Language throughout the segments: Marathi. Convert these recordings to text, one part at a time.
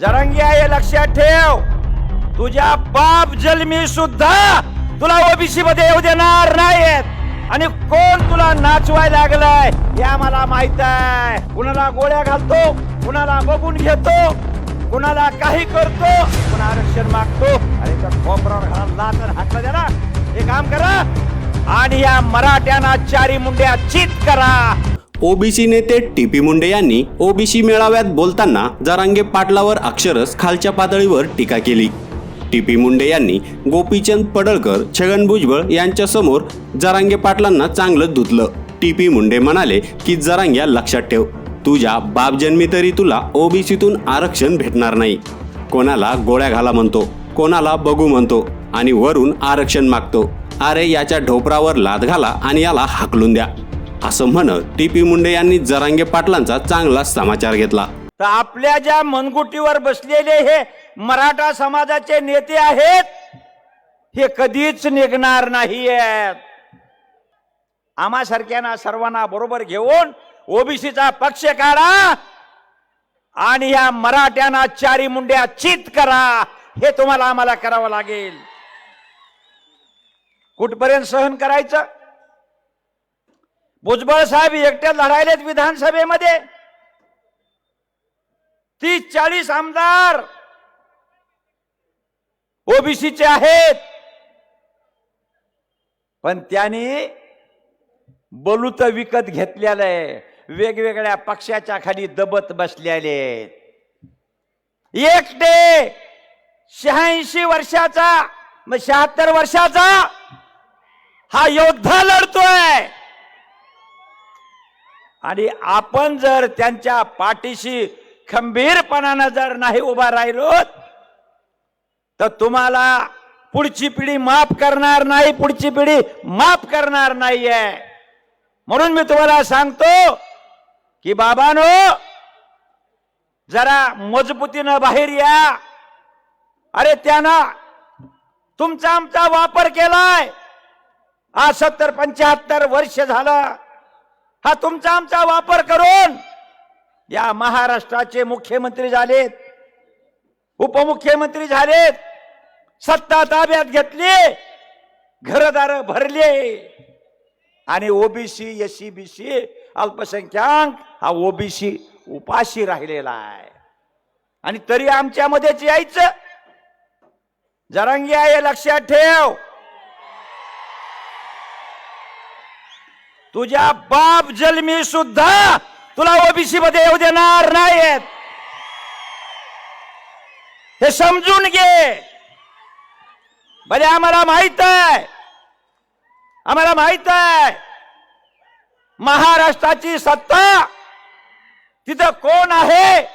जरंगी आहे हे लक्षात ठेव. तुझ्या बाप जन्मी सुद्धा तुला ओबीसी मध्ये येऊ देणार नाहीत आणि कोण तुला नाचवाय लागलाय हे आम्हाला माहीत आहे. कुणाला गोळ्या घालतो कुणाला बघून घेतो कुणाला काही करतो कुणा आरक्षण मागतो. अरे त्या खोबरावर घाला तर हाकला द्या ना हे काम करा. आणि या मराठ्यांना चारी मुंड्या चित करा. ओबीसी नेते टी पी मुंडे यांनी ओबीसी मेळाव्यात बोलताना जरांगे पाटलावर अक्षरस खालच्या पातळीवर टीका केली. टी पी मुंडे यांनी गोपीचंद पडळकर छगन भुजबळ यांच्यासमोर जरांगे पाटलांना चांगलं धुतलं. टी पी मुंडे म्हणाले की जरांग्या लक्षात ठेव. तुझ्या बाप जन्मी तरी तुला ओबीसीतून आरक्षण भेटणार नाही. कोणाला गोळ्या घाला म्हणतो कोणाला बघू म्हणतो आणि वरून आरक्षण मागतो. अरे याच्या ढोपरावर लाद घाला आणि याला हाकलून द्या. असं म्हणत टीपी मुंडे यांनी जरांगे पाटलांचा चांगला समाचार घेतला. तर आपल्या ज्या मनगुटीवर बसलेले हे मराठा समाजाचे नेते आहेत हे कधीच निघणार नाही आम्हासारख्यांना सर्वांना बरोबर घेऊन ओबीसीचा पक्ष काढा आणि या मराठ्यांना चारी मुंड्या चित करा हे तुम्हाला आम्हाला करावं लागेल. कुठपर्यंत सहन करायचं? भुजबळ साहेब एकट्या लढायलेत विधानसभेमध्ये. तीस चाळीस आमदार ओबीसीचे आहेत. पण त्यांनी बलूत विकत घेतलेलं आहे. वेगवेगळ्या पक्षाच्या खाली दबत बसलेले एकटे शहाऐंशी वर्षाचा मग शहात्तर वर्षाचा हा योद्धा लढतोय. आणि आपण जर त्यांच्या पाठीशी खंबीरपणानं जर नाही उभा राहिलो तर तुम्हाला पुढची पिढी माफ करणार नाही पुढची पिढी माफ करणार नाहीये. म्हणून मी तुम्हाला सांगतो की बाबानो जरा मजबूतीनं बाहेर या. अरे त्यानं तुमचा आमचा वापर केलाय. आज सत्तर पंच्याहत्तर वर्ष झालं. हा तुमचा आमचा वापर करून या महाराष्ट्राचे मुख्यमंत्री झालेत उपमुख्यमंत्री झालेत सत्ता ताब्यात घेतली घरदार भरले. आणि OBC S C B C अल्पसंख्याक हा ओबीसी उपाशी राहिलेला आहे. आणि तरी आमच्यामध्येच यायचं. जरांगी आहे लक्षात ठेव. तुझ्या बाप जन्मी सुद्धा तुला ओबीसी मध्ये येऊ देणार नाहीत हे समजून घे. म्हणजे आम्हाला माहीत आहे. आम्हाला माहीत आहे. महाराष्ट्राची सत्ता तिथं कोण आहे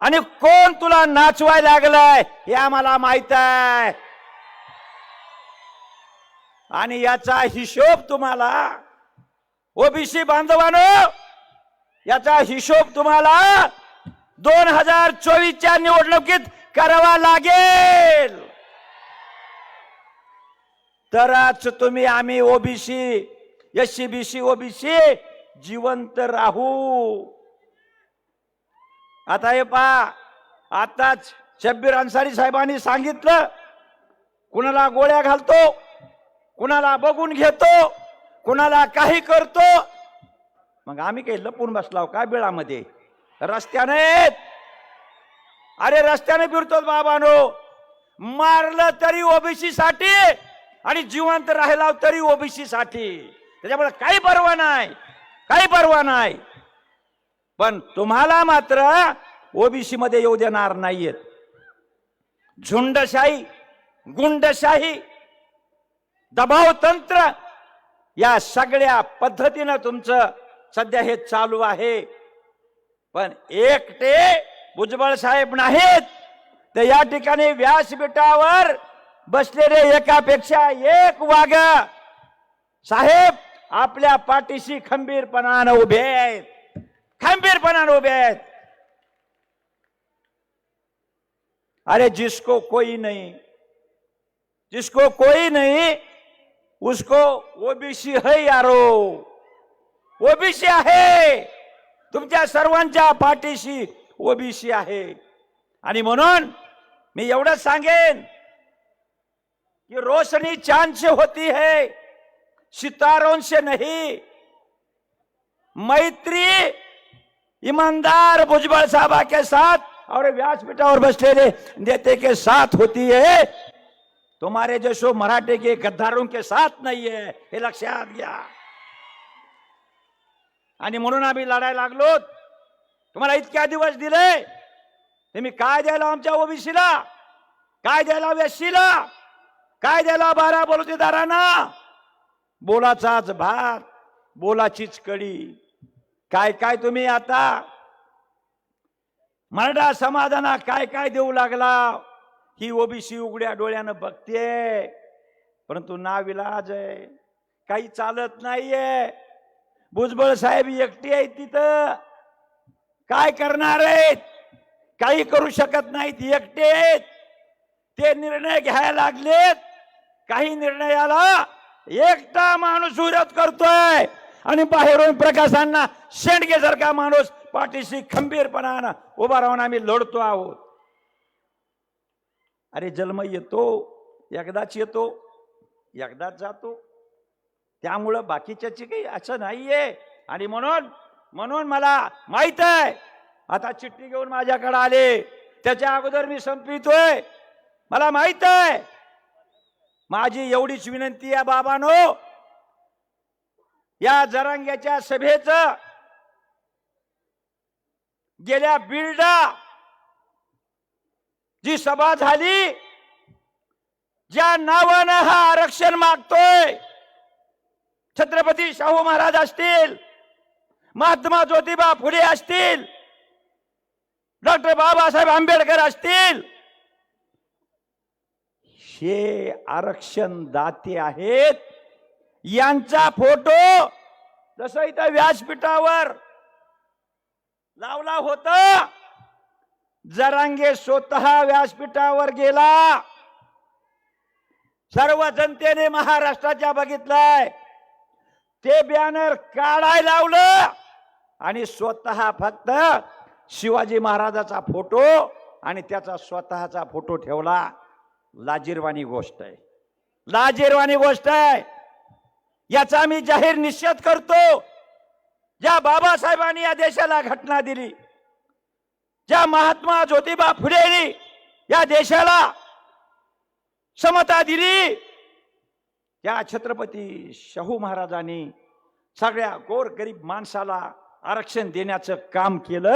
आणि कोण तुला नाचवाय लागलाय हे आम्हाला माहीत आहे. आणि याचा हिशोब तुम्हाला ओबीसी बांधवानो याचा हिशोब तुम्हाला दोन हजार चोवीसच्या निवडणुकीत करावा लागेल. तरच तुम्ही आम्ही OBC S C B C OBC जिवंत राहू. आता हे पहा आताच शब्बीर अन्सारी साहेबांनी सांगितलं कुणाला गोळ्या घालतो कुणाला बघून घेतो कुणाला काही करतो? मग आम्ही काही लपून बसलाव का बिळामध्ये? रस्त्याने अरे रस्त्याने फिरतो बाबानो. मारलं तरी ओबीसी साठी आणि जिवंत राहिला तरी ओबीसी साठी. त्याच्यामुळे काही परवा नाही. काही परवा नाही. पण तुम्हाला मात्र ओबीसी मध्ये येऊ देणार नाहीयेत. झुंडशाही गुंडशाही दबाव तंत्र या सगळ्या पद्धतीनं तुमचं सध्या हे चालू आहे. पण एकटे भुजबळ साहेब नाहीत. तर या ठिकाणी व्यासपीठावर बसलेले एकापेक्षा एक वाघ. साहेब आपल्या पाठीशी खंबीरपणानं उभे आहेत. खंबीरपणानं उभे आहेत. अरे जिसको कोई नाही. जिसको कोई नाही उसको ओबीसी है यारो। ओबीसी आहे। तुमच्या सर्वांच्या पाठीशी ओबीसी आहे. आणि म्हणून मी एवढं सांगेन की रोशनी चांद से होती है सितारों से नहीं. मैत्री ईमानदार भुजबल साहबा के साथ और व्यासपीठावर बसलेले नेते के साथ होती है. तुम्हारे जैसो मराठे के गद्दारों के साथ नहीं है हे लक्षात घ्या आणि म्हणून आम्ही लढायला लागलो तुम्हाला इतक्या दिवस दिले तुम्ही काय द्यायला आमच्या ओबीसीला काय द्यायला वेशीला काय द्यायला बारा बलुतेदारांना बोलाचाच भात बोलाचीच कडी। काय काय तुम्ही आता? मराठा समाजाना काय काय देऊ लागला? ही ओबीसी उघड्या डोळ्यानं बघते परंतु नाविलाज आहे. काही चालत नाहीये. भुजबळ साहेब एकटी आहेत तिथं. काय करणार आहेत? काही करू शकत नाहीत एकटे आहेत. ते निर्णय घ्यायला लागलेत. काही निर्णयाला एकटा माणूस विरोध करतोय. आणि बाहेरून प्रकाशांना शेंडगेसारखा माणूस पाठीशी खंबीरपणानं उभा राहून आम्ही लढतो आहोत. अरे जन्म येतो एकदाच येतो एकदाच जातो. त्यामुळं बाकीच्याची काही असं नाहीये. आणि म्हणून म्हणून मला माहीत आहे आता चिठ्ठी घेऊन माझ्याकडे आले. त्याच्या अगोदर मी संपितोय. मला माहीत आहे माझी एवढीच विनंती आहे बाबानो. या जरांग्याच्या सभेच गेल्या बिल्डा जी सभा झाली ज्या नावानं हा आरक्षण मागतोय छत्रपती शाहू महाराज असतील महात्मा ज्योतिबा फुले असतील डॉक्टर बाबासाहेब आंबेडकर असतील हे आरक्षण दाते आहेत. यांचा फोटो जसं इथं व्यासपीठावर लावला होता जरांगे स्वतः व्यासपीठावर गेला. सर्व जनतेने महाराष्ट्राच्या बघितलंय. ते बॅनर काढाय लावलं आणि स्वतः फक्त शिवाजी महाराजाचा फोटो आणि त्याचा स्वतःचा फोटो ठेवला. लाजीरवाणी गोष्ट आहे. लाजीरवाणी गोष्ट आहे. याचा मी जाहीर निषेध करतो. ज्या बाबासाहेबांनी या देशाला घटना दिली ज्या महात्मा ज्योतिबा फुलेंनी या देशाला समता दिली त्या छत्रपती शाहू महाराजांनी सगळ्या गोर गरीब माणसाला आरक्षण देण्याचं काम केलं.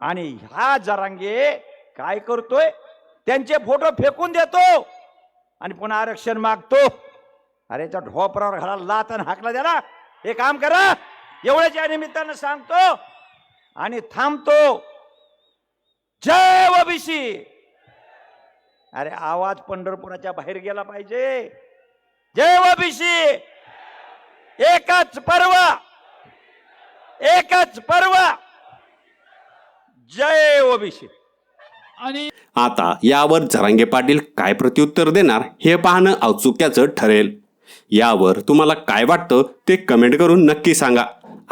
आणि ह्या जरांगे काय करतोय? त्यांचे फोटो फेकून देतो आणि पुन्हा आरक्षण मागतो. अरे त्या ढोपरावर घाला लात आणि हाकला द्याला हे काम करा. एवढ्याच या निमित्तानं सांगतो आणि थांबतो. जय ओबीसी. अरे आवाज पंढरपुराच्या बाहेर गेला पाहिजे. जय ओबीसी. एकच पर्व. एकच पर्व. जय ओबीसी. आणि आता यावर जरांगे पाटील काय प्रत्युत्तर देणार हे पाहणं औत्सुक्याचं ठरेल. यावर तुम्हाला काय वाटतं ते कमेंट करून नक्की सांगा.